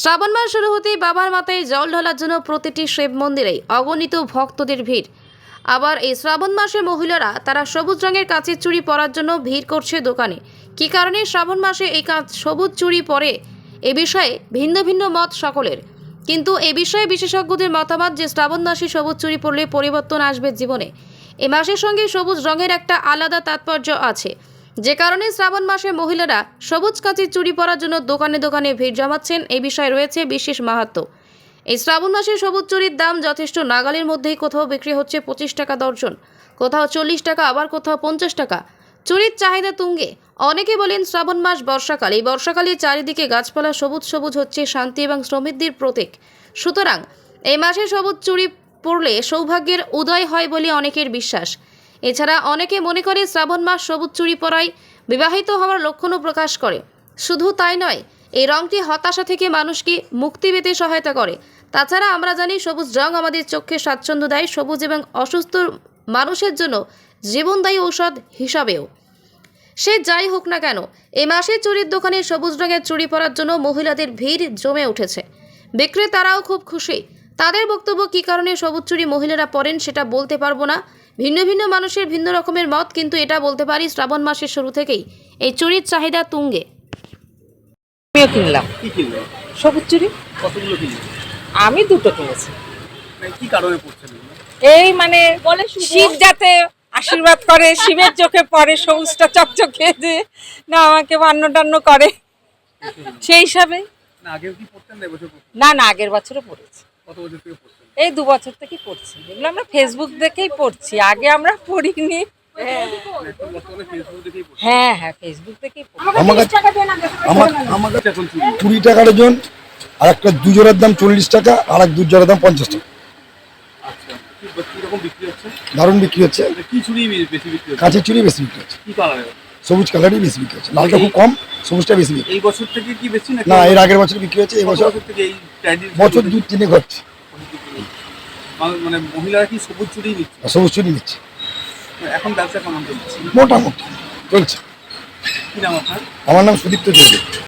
শ্রাবণ মাস শুরু হতেই বাবার মাথায় জল ঢালার জন্য প্রতিটি শিব মন্দিরেই অগণিত ভক্তদের ভিড়। আবার এই শ্রাবণ মাসে মহিলারা তারা সবুজ রঙের কাচের চুড়ি পরার জন্য ভিড় করছে দোকানে। কী কারণে শ্রাবণ মাসে এই কাজ সবুজ চুড়ি পরে? এ বিষয়ে ভিন্ন ভিন্ন মত সকলের। কিন্তু এ বিষয়ে বিশেষজ্ঞদের মতামত যে শ্রাবণ মাসে সবুজ চুড়ি পরলে পরিবর্তন আসবে জীবনে। এ মাসের সঙ্গে সবুজ রঙের একটা আলাদা তাৎপর্য আছে। যে কারণে শ্রাবণ মাসে মহিলারা সবুজ কাঁচির চুরি পরার জন্য দোকানে দোকানে ভিড় জমাচ্ছেন এই বিষয়ে রয়েছে বিশেষ মাহাত্ম্য এই শ্রাবণ মাসে সবুজ চুরির দাম যথেষ্ট, নাগালের মধ্যেই কোথাও বিক্রি হচ্ছে পঁচিশ টাকা দর্জন, কোথাও চল্লিশ টাকা, আবার কোথাও পঞ্চাশ টাকা। চুরির চাহিদা তুঙ্গে। অনেকে বলেন শ্রাবণ মাস বর্ষাকাল, এই বর্ষাকালে চারিদিকে গাছপালা সবুজ সবুজ হচ্ছে, শান্তি এবং সমৃদ্ধির প্রতীক। সুতরাং এই মাসে সবুজ চুরি পরলে সৌভাগ্যের উদয় হয় বলে অনেকের বিশ্বাস। এছাড়া অনেকে মনে করে শ্রাবণ মাস সবুজ চুড়ি পরায় বিবাহিত হওয়ার লক্ষণও প্রকাশ করে। শুধু তাই নয়, এই রংটি হতাশা থেকে মানুষকে মুক্তি পেতে সহায়তা করে। তাছাড়া আমরা জানি সবুজ রং আমাদের চোখে স্বাচ্ছন্দ্য দেয়, সবুজ এবং অসুস্থ মানুষের জন্য জীবনদায়ী ঔষধ হিসাবেও। সে যাই হোক না কেন, এ মাসে চুরির দোকানে সবুজ রঙের চুরি পরার জন্য মহিলাদের ভিড় জমে উঠেছে। বিক্রেতারাও খুব খুশি। তাদের বক্তব্য কী কারণে সবুজ চুরি মহিলারা পরেন সেটা বলতে পারব না। ভিন্ন ভিন্ন মানুষের ভিন্ন রকমের মত কিন্তু এটা বলতে পারি শ্রাবণ মাসের শুরু থেকেই। এই চুরির চাহিদা তুঙ্গে। আমিও কিনলাম। কি কিনলেন সবুজ চুরি। কতগুলো কিনলেন আমি দুটো কিনেছি। মানে কি কারণে পড়ছেন এই মানে বলে শিব যাতে আশীর্বাদ করে শিবের চোখে পড়ে সবুজটা চকচকে যে না আমাকে বান্ন টান্ন করে। সেই হিসাবে। না আগেও কি না পড়তেন? না না আগের বছরও পড়েছি। এই দু বছর থেকে পড়ছি। এগুলো আমরা ফেসবুক দেখেই পড়ছি। আগে আমরা পড়িনি। মানে এখন বর্তমানে ফেসবুক দেখেই পড়ছেন? হ্ঁ হ্যাঁ ফেসবুক থেকেই কুড়ি টাকা ডজন আর একটা দু জোড়ার দাম চল্লিশ টাকা আর এক দু জোড়ার দাম পঞ্চাশ টাকা। আচ্ছা বিক্রি হচ্ছে? দারুণ বিক্রি হচ্ছে। মানে চুরি বেশি বিক্রি হচ্ছে? সবুজ কালারই বেশি বিক্রি হচ্ছে। লালটা খুব কম সবুজটা বেশি বিক্রি এই বছর থেকে কি বেশি নাকি? না এর আগের বছর বিক্রি হচ্ছে এই বছর থেকে এই বছর দু তিনে ঘটছে মানে মহিলারা কি সবুজ চুরি নিচ্ছে? সবুজ চুরি নিচ্ছে। এখন ব্যবসা কেমন চলছে? মোটামুটি চলছে। কি নাম আপনার? আমার নাম Sudipta Chowdhury.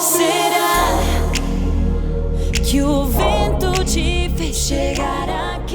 Será que o vento te fez chegar aqui?